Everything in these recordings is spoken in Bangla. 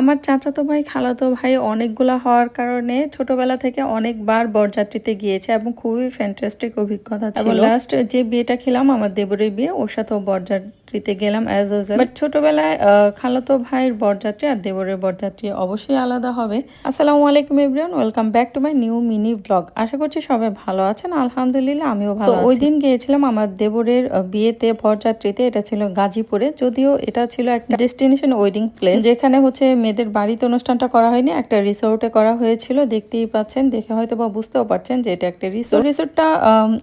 আমার চাচাতো ভাই খালাতো ভাই অনেকগুলা হওয়ার কারণে ছোটবেলা থেকে অনেকবার বরযাত্রীতে গিয়েছে এবং খুবই ফ্যান্টাস্টিক অভিজ্ঞতা ছিল। লাস্ট যে বিয়েটা খেলাম আমার দেবরের বিয়ে ওর সাথেও বরযাত্রীতে গেলাম অ্যাজ ইউজুয়াল বাট ছোটবেলায় খালাতো ভাইয়ের বরযাত্রী আর দেবরের বরযাত্রী অবশ্যই আলাদা হবে। আসসালামু আলাইকুম everyone welcome back to my new mini blog আশা করছি সবাই ভালো আছেন। আলহামদুলিল্লাহ আমিও ভালো ওই দিন গিয়েছিলাম আমার দেবরের বিয়েতে বরযাত্রীতে এটা ছিল গাজীপুরে। যদিও এটা ছিল একটা ডেস্টিনেশন ওয়েডিং প্লেস যেখানে হচ্ছে মেয়েদের বাড়িতে অনুষ্ঠানটা করা হয়নি একটা রিসোর্টে করা হয়েছিল দেখতেই পাচ্ছেন দেখে হয়তো বা বুঝতেও পারছেন যে এটা একটা রিসোর্ট। রিসোর্টটা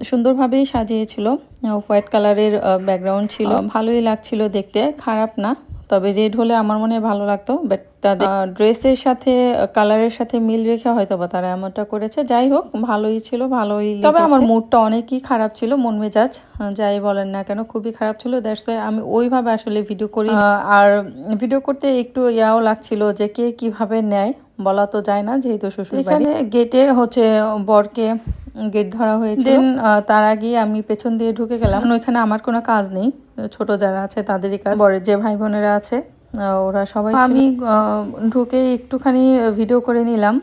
সুন্দরভাবেই সাজিয়েছিল হোয়াইট কালারের ব্যাকগ্রাউন্ড ছিল ভালোই লাগছিল দেখতে খারাপ না। তবে রেড হলে আমার মনে হয় ভালো লাগতো বাট তাদের ড্রেসের সাথে কালারের সাথে মিল রেখে হয়তো বা তারা এমনটা করেছে। যাই হোক ভালোই ছিল ভালোই তবে আমার মুডটা অনেকই খারাপ ছিল মন মেজাজ যাই বলেন না কেন খুবই খারাপ ছিল। দ্যাটস আমি ওইভাবে আসলে ভিডিও করি আর ভিডিও করতে একটু ইয়াও লাগছিল যে কে কীভাবে নেয় বলা তো যায় না যেহেতু শ্বশুর এখানে গেটে হচ্ছে বরকে গেট ধরা হয়েছে দেন তার আগে আমি পেছন দিয়ে ঢুকে গেলাম। ওইখানে আমার কোনো কাজ নেই। ছোট যারা আছে তাদেরই কাজ। বরের যে ভাই বোনেরা আছে ওরা সবাই আমি ঢুকে একটুখানি ভিডিও করে নিলাম।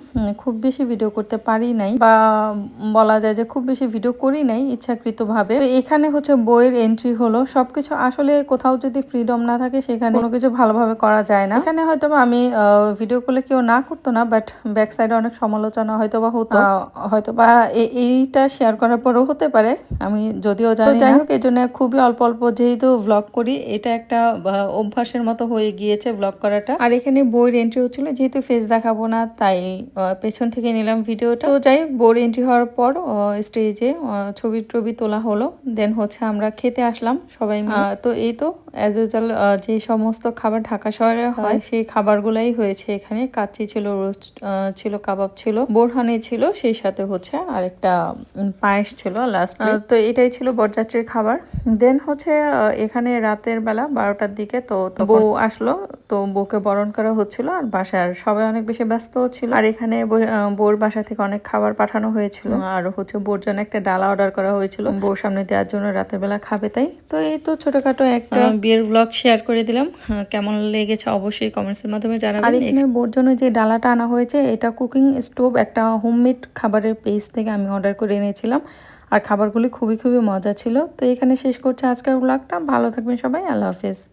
খুব বেশি ভিডিও করতে পারি নাই বা বলা যায় যে খুব বেশি ভিডিও করি নাই ইচ্ছাকৃত ভাবে তো এখানে হচ্ছে বইয়ের এন্ট্রি হলো। সবকিছু আসলে কোথাও যদি ফ্রিডম না থাকে সেখানে কোনো কিছু ভালোভাবে করা যায় না। এখানে হয়তো আমি ভিডিও করলে কেউ না করতো না বাট ব্যাক সাইডে অনেক সমালোচনা হয়তো বা হতো হয়তো বা এইটা শেয়ার করার পরও হতে পারে। আমি যদিও জানি যাই হোক এই জন্য খুবই অল্প অল্প যেহেতু ভ্লগ করি এটা একটা অভ্যাসের মতো হয়ে গিয়েছে ভ্লগ করাটা। আর এখানে বইয়ের এন্ট্রি হচ্ছিল যেহেতু ফেস দেখাবো না তাই পেছন থেকে নিলাম ভিডিওটা। তো যাই হোক বইয়ের এন্ট্রি হওয়ার পর স্টেজে ছবি টবি তোলা হলো। দেন হচ্ছে আমরা খেতে আসলাম সবাই তো এই তো অ্যাজ ইউজাল যে সমস্ত খাবার ঢাকা শহরে হয় সেই খাবারগুলাই হয়েছে এখানে। কাচ্চি ছিল রোস্ট ছিল কাবাব ছিল বোরহানি ছিল সেই সাথে হচ্ছে আরেকটা পায়েস ছিল লাস্ট তো এটাই ছিল বরযাত্রীর খাবার। দেন হচ্ছে এখানে রাতের বেলা বারোটার দিকে তো তো বউ আসলো। তো বউকে বরণ করা হচ্ছিল আর বাসার সবাই অনেক বেশি ব্যস্ত ছিল। আর এখানে বউ- বউর বাসা থেকে অনেক খাবার পাঠানো হয়েছিল। আর হচ্ছে বউর জন্য একটা ডালা অর্ডার করা হয়েছিল। বউর সামনে দেওয়ার জন্য রাতের বেলা খাবে তাই। তো এই তো ছোটখাটো একটা বিয়ের ব্লগ শেয়ার করে দিলাম। হ্যাঁ, কেমন লেগেছে অবশ্যই কমেন্টসের মাধ্যমে জানাবেন। আর এখানে বউর জন্য যে ডালাটা আনা হয়েছে এটা কুকিং স্টোভ একটা হোমমেড খাবারের পেজ থেকে আমি অর্ডার করে এনেছিলাম। আর খাবারগুলি খুবই খুবই মজা ছিল। তো এখানে শেষ করছে আজকের ব্লগটা ভালো থাকবেন সবাই। আল্লাহ হাফেজ।